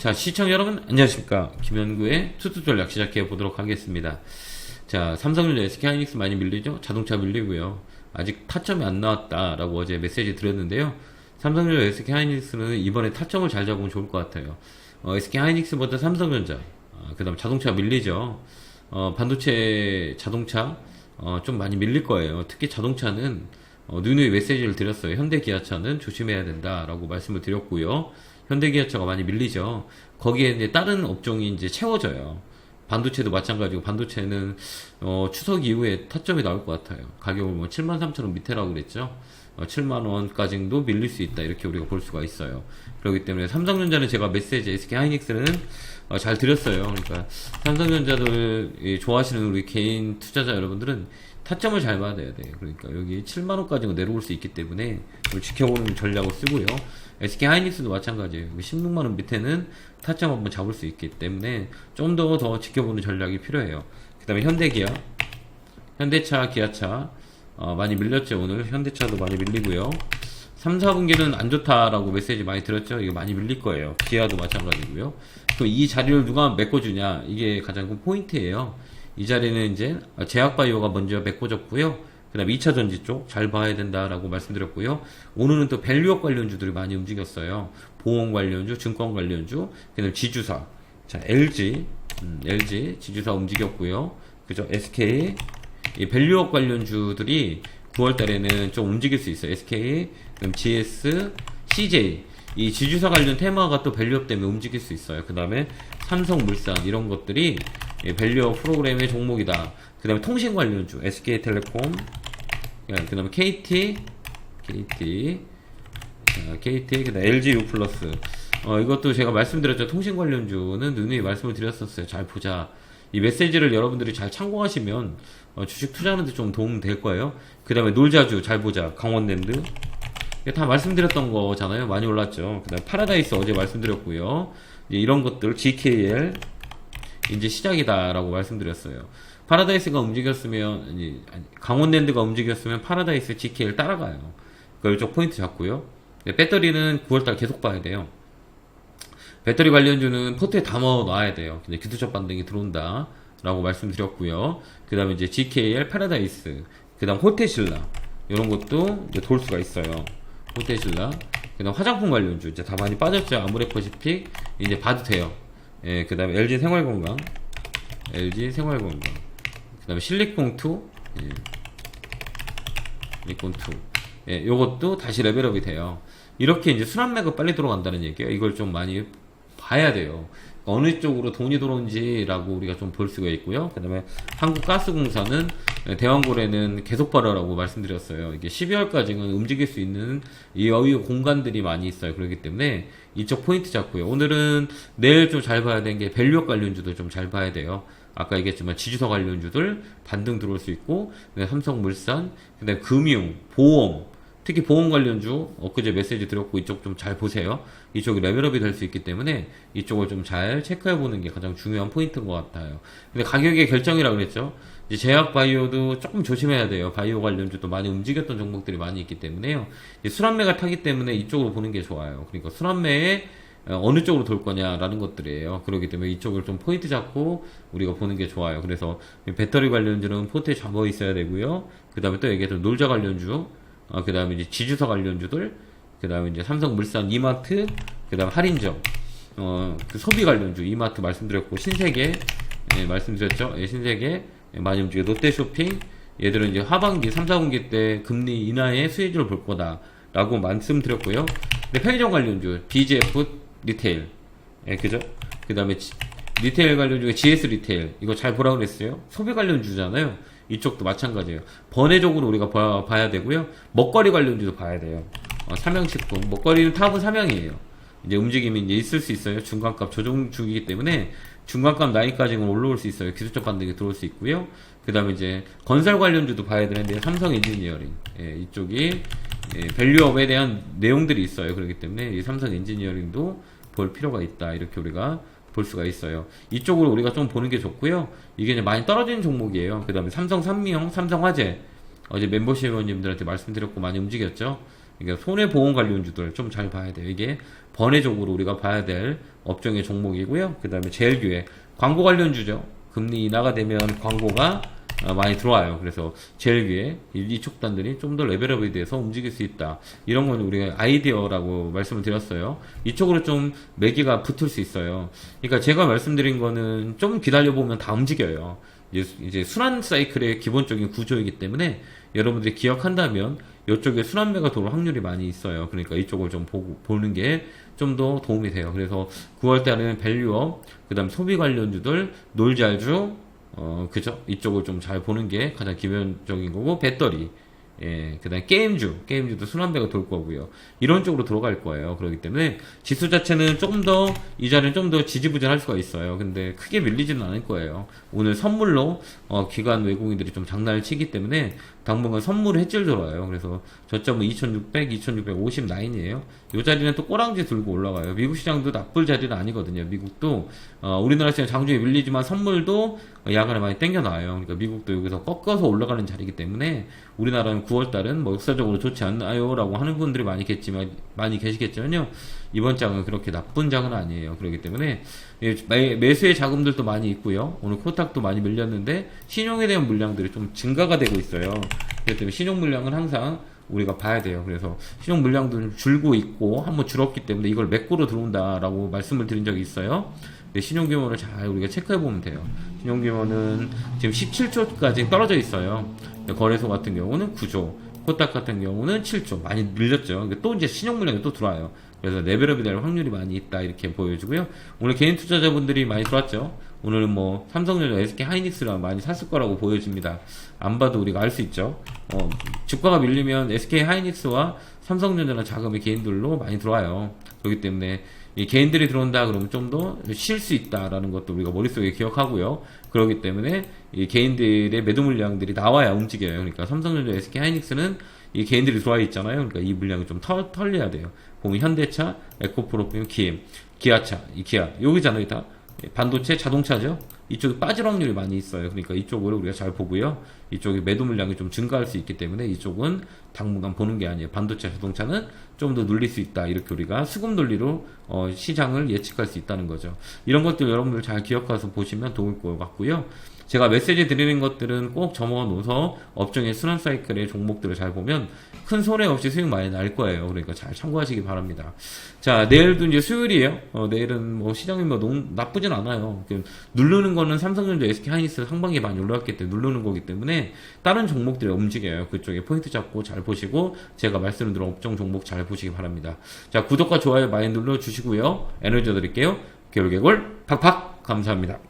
자, 시청자 여러분, 안녕하십니까. 김현구의 투투 전략 시작해 보도록 하겠습니다. 자, 삼성전자 SK 하이닉스 많이 밀리죠? 자동차 밀리고요. 아직 타점이 안 나왔다라고 어제 메시지 드렸는데요. 삼성전자 SK 하이닉스는 이번에 타점을 잘 잡으면 좋을 것 같아요. 어, SK 하이닉스보다 삼성전자, 어, 그 다음 자동차 밀리죠. 어, 반도체 자동차, 어, 좀 많이 밀릴 거예요. 특히 자동차는, 어, 누누이 메시지를 드렸어요. 현대 기아차는 조심해야 된다라고 말씀을 드렸고요. 현대 기아차가 많이 밀리죠. 거기에 이제 다른 업종이 이제 채워져요. 반도체도 마찬가지고 반도체는 어, 추석 이후에 타점이 나올 것 같아요. 가격을 뭐 7만 3천 원 밑에라고 그랬죠. 어, 7만 원까지도 밀릴 수 있다 이렇게 우리가 볼 수가 있어요. 그렇기 때문에 삼성전자는 제가 메시지 SK 하이닉스는 어, 잘 드렸어요. 그러니까 삼성전자들 이, 좋아하시는 우리 개인 투자자 여러분들은 타점을 잘 받아야 돼요. 그러니까 여기 7만 원까지 내려올 수 있기 때문에 지켜보는 전략을 쓰고요. SK 하이닉스도 마찬가지예요. 16만 원 밑에는 타점 한번 잡을 수 있기 때문에 좀더더 지켜보는 전략이 필요해요. 그다음에 현대기아, 현대차, 기아차 어, 많이 밀렸죠. 오늘 현대차도 많이 밀리고요. 3, 4분기는 안 좋다라고 메시지 많이 들었죠. 이거 많이 밀릴 거예요. 기아도 마찬가지고요. 그럼 이 자리를 누가 메꿔주냐 이게 가장 큰 포인트예요. 이 자리는 이제 제약바이오가 먼저 메꿔줬고요. 그 다음에 2차 전지 쪽 잘 봐야 된다라고 말씀드렸고요. 오늘은 또 밸류업 관련주들이 많이 움직였어요. 보험 관련주, 증권 관련주, 그 다음에 지주사. 자, LG, 음, LG, 지주사 움직였고요. 그죠? SK, 이 밸류업 관련주들이 9월 달에는 좀 움직일 수 있어요. SK, 그럼 GS, CJ. 이 지주사 관련 테마가 또 밸류업 때문에 움직일 수 있어요. 그 다음에 삼성물산 이런 것들이 밸류업 프로그램의 종목이다. 그 다음에 통신 관련주, SK텔레콤, 그 다음에 KT, KT, 자, KT, 그 다음에 LG U 플러스. 어, 이것도 제가 말씀드렸죠. 통신 관련주는 누누이 말씀을 드렸었어요. 잘 보자. 이 메시지를 여러분들이 잘 참고하시면 어, 주식 투자하는데 좀 도움 될 거예요. 그 다음에 놀자주 잘 보자. 강원랜드. 이게 다 말씀드렸던 거잖아요. 많이 올랐죠. 그 다음에 파라다이스 어제 말씀드렸고요. 이런 것들, GKL, 이제 시작이다라고 말씀드렸어요. 파라다이스가 움직였으면, 아니, 강원랜드가 움직였으면 파라다이스 GKL 따라가요. 그 이쪽 포인트 잡고요. 배터리는 9월달 계속 봐야 돼요. 배터리 관련주는 포트에 담아 놔야 돼요. 근데 기술적 반등이 들어온다. 라고 말씀드렸고요. 그 다음에 이제 GKL 파라다이스, 그 다음 호테실라, 이런 것도 돌 수가 있어요. 호테실라, 그 다음 화장품 관련주, 이제 다 많이 빠졌죠. 아모레퍼시픽, 이제 봐도 돼요. 예, 그 다음에 LG 생활건강, LG 생활건강, 그 다음에 실리콘2, 예, 실리콘2, 예, 요것도 다시 레벨업이 돼요. 이렇게 이제 순환매가 빨리 들어간다는 얘기예요. 이걸 좀 많이 봐야 돼요. 어느 쪽으로 돈이 들어온지라고 우리가 좀 볼 수가 있고요. 그 다음에 한국가스공사는 대왕고래는 계속 벌어라고 말씀드렸어요. 이게 12월까지는 움직일 수 있는 이 여유 공간들이 많이 있어요. 그렇기 때문에 이쪽 포인트 잡고요. 오늘은 내일 좀 잘 봐야 되는 게 밸류 관련주도 좀 잘 봐야 돼요. 아까 얘기했지만 지주사 관련주들 반등 들어올 수 있고, 삼성물산, 그다음에 금융, 보험, 특히 보험 관련주 엊그제 메시지 드렸고 이쪽 좀 잘 보세요. 이쪽이 레벨업이 될 수 있기 때문에 이쪽을 좀 잘 체크해 보는 게 가장 중요한 포인트인 것 같아요. 근데 가격의 결정이라 그랬죠. 이제 제약 바이오도 조금 조심해야 돼요. 바이오 관련주도 많이 움직였던 종목들이 많이 있기 때문에요. 순환매가 타기 때문에 이쪽으로 보는 게 좋아요. 그러니까 순환매에 어느 쪽으로 돌 거냐라는 것들이에요. 그렇기 때문에 이쪽을 좀 포인트 잡고 우리가 보는 게 좋아요. 그래서 배터리 관련주는 포트에 잡아 있어야 되고요. 그 다음에 또 얘기했던 놀자 관련주 어, 그 다음에 이제 지주사 관련주들, 그 다음에 이제 삼성물산, 이마트, 그 다음 할인점, 어, 그 소비 관련주, 이마트 말씀드렸고, 신세계, 예, 말씀드렸죠? 예, 신세계, 예, 많이 움직여, 롯데쇼핑, 얘들은 이제 하반기, 3, 4분기 때 금리 인하의 수혜주를 볼 거다. 라고 말씀드렸고요. 근데 편의점 관련주, BGF 리테일, 예, 그죠? 그 다음에 리테일 관련주가 GS 리테일, 이거 잘 보라고 그랬어요? 소비 관련주잖아요. 이쪽도 마찬가지예요. 번외적으로 우리가 봐, 봐야 되고요. 먹거리 관련주도 봐야 돼요. 어, 삼양식품. 먹거리는 탑은 삼양이에요. 이제 움직임이 이제 있을 수 있어요. 중간값 조정 주기이기 때문에 중간값 나이까지는 올라올 수 있어요. 기술적 반등이 들어올 수 있고요. 그 다음에 이제 건설 관련주도 봐야 되는데 삼성 엔지니어링. 예, 이쪽이 예, 밸류업에 대한 내용들이 있어요. 그렇기 때문에 이 삼성 엔지니어링도 볼 필요가 있다. 이렇게 우리가 볼 수가 있어요. 이쪽으로 우리가 좀 보는 게 좋고요. 이게 이제 많이 떨어지는 종목이에요. 그 다음에 삼성 산미형, 삼성 화재. 어제 멤버십 회원님들한테 말씀드렸고 많이 움직였죠. 그러니까 손해보험 관련주들 좀 잘 봐야 돼요. 이게 번외적으로 우리가 봐야 될 업종의 종목이고요. 그 다음에 제일교회 광고 관련주죠. 금리 인하가 되면 광고가 어, 많이 들어와요. 그래서 제일교회 이- 이 촉단들이 좀 더 레벨업에 대해서 움직일 수 있다. 이런 건 우리가 아이디어라고 말씀을 드렸어요. 이쪽으로 좀 매기가 붙을 수 있어요. 그러니까 제가 말씀드린 거는 좀 기다려 보면 다 움직여요. 이제, 순환 사이클의 기본적인 구조이기 때문에 여러분들이 기억한다면 이쪽에 순환매가 돌 확률이 많이 있어요. 그러니까 이쪽을 좀 보고, 보는 게 좀 더 도움이 돼요. 그래서 9월 달에는 밸류업, 그 다음 소비 관련주들, 놀잘주, 어, 그죠? 이쪽을 좀 잘 보는 게 가장 기본적인 거고, 배터리, 예, 그 다음에 게임주, 게임주도 순환배가 돌 거고요. 이런 쪽으로 들어갈 거예요. 그렇기 때문에 지수 자체는 조금 더, 이 자리는 좀 더 지지부진할 수가 있어요. 근데 크게 밀리지는 않을 거예요. 오늘 선물로, 어, 기관 외국인들이 좀 장난을 치기 때문에 당분간 선물 해질 들어와요. 그래서 저점은 2600, 2650 라인이에요. 이 자리는 또 꼬랑지 들고 올라가요. 미국 시장도 나쁠 자리는 아니거든요. 미국도, 어, 우리나라 시장 장중에 밀리지만 선물도 야간에 많이 땡겨놔요. 그러니까 미국도 여기서 꺾어서 올라가는 자리이기 때문에 우리나라는 9월달은 뭐 역사적으로 좋지 않나요라고 하는 분들이 많이 겠지만 많이 계시겠지만요. 이번 장은 그렇게 나쁜 장은 아니에요. 그렇기 때문에 예, 매, 매수의 자금들도 많이 있고요. 오늘 코탁도 많이 밀렸는데 신용에 대한 물량들이 좀 증가가 되고 있어요. 그렇기 때문에 신용 물량은 항상 우리가 봐야 돼요. 그래서 신용 물량도 좀 줄고 있고 한번 줄었기 때문에 이걸 매꾸로 들어온다라고 말씀을 드린 적이 있어요. 신용 규모를 잘 우리가 체크해 보면 돼요. 신용 규모는 지금 17조까지 떨어져 있어요. 거래소 같은 경우는 9조, 코딱 같은 경우는 7조 많이 늘렸죠. 근데 또 이제 신용 물량이 또 들어와요. 그래서 레벨업이 될 확률이 많이 있다 이렇게 보여주고요. 오늘 개인 투자자분들이 많이 들어왔죠. 오늘은 뭐 삼성전자, SK 하이닉스랑 많이 샀을 거라고 보여집니다. 안 봐도 우리가 알 수 있죠. 어, 주가가 밀리면 SK 하이닉스와 삼성전자나 자금이 개인들로 많이 들어와요. 그렇기 때문에 이 개인들이 들어온다 그러면 좀 더 쉴 수 있다라는 것도 우리가 머릿속에 기억하고요. 그렇기 때문에 이 개인들의 매도 물량들이 나와야 움직여요. 그러니까 삼성전자, SK 하이닉스는 이 개인들이 들어와 있잖아요. 그러니까 이 물량이 좀 털, 털려야 돼요. 보면 현대차, 에코프로필, 기엠, 기아차, 이 기아 여기잖아요. 다 반도체, 자동차죠. 이쪽에 빠질 확률이 많이 있어요. 그러니까 이쪽을 우리가 잘 보고요. 이쪽에 매도 물량이 좀 증가할 수 있기 때문에 이쪽은 당분간 보는 게 아니에요. 반도체, 자동차는 좀 더 눌릴 수 있다. 이렇게 우리가 수급 논리로 어, 시장을 예측할 수 있다는 거죠. 이런 것들 여러분들 잘 기억해서 보시면 도움일 것 같고요. 제가 메시지 드리는 것들은 꼭 적어 놓아서 업종의 순환 사이클의 종목들을 잘 보면 큰 손해 없이 수익 많이 날 거예요. 그러니까 잘 참고하시기 바랍니다. 자, 내일도 이제 수요일이에요. 어, 내일은 뭐 시장이 뭐 너무 나쁘진 않아요. 그 누르는 거는 삼성전자, SK 하이닉스 상반기에 많이 올라왔기 때문에 누르는 거기 때문에 다른 종목들이 움직여요. 그쪽에 포인트 잡고 잘 보시고 제가 말씀드린 업종 종목 잘 보시기 바랍니다. 자, 구독과 좋아요 많이 눌러 주시고요. 에너지 드릴게요. 개울개골 팍팍 감사합니다.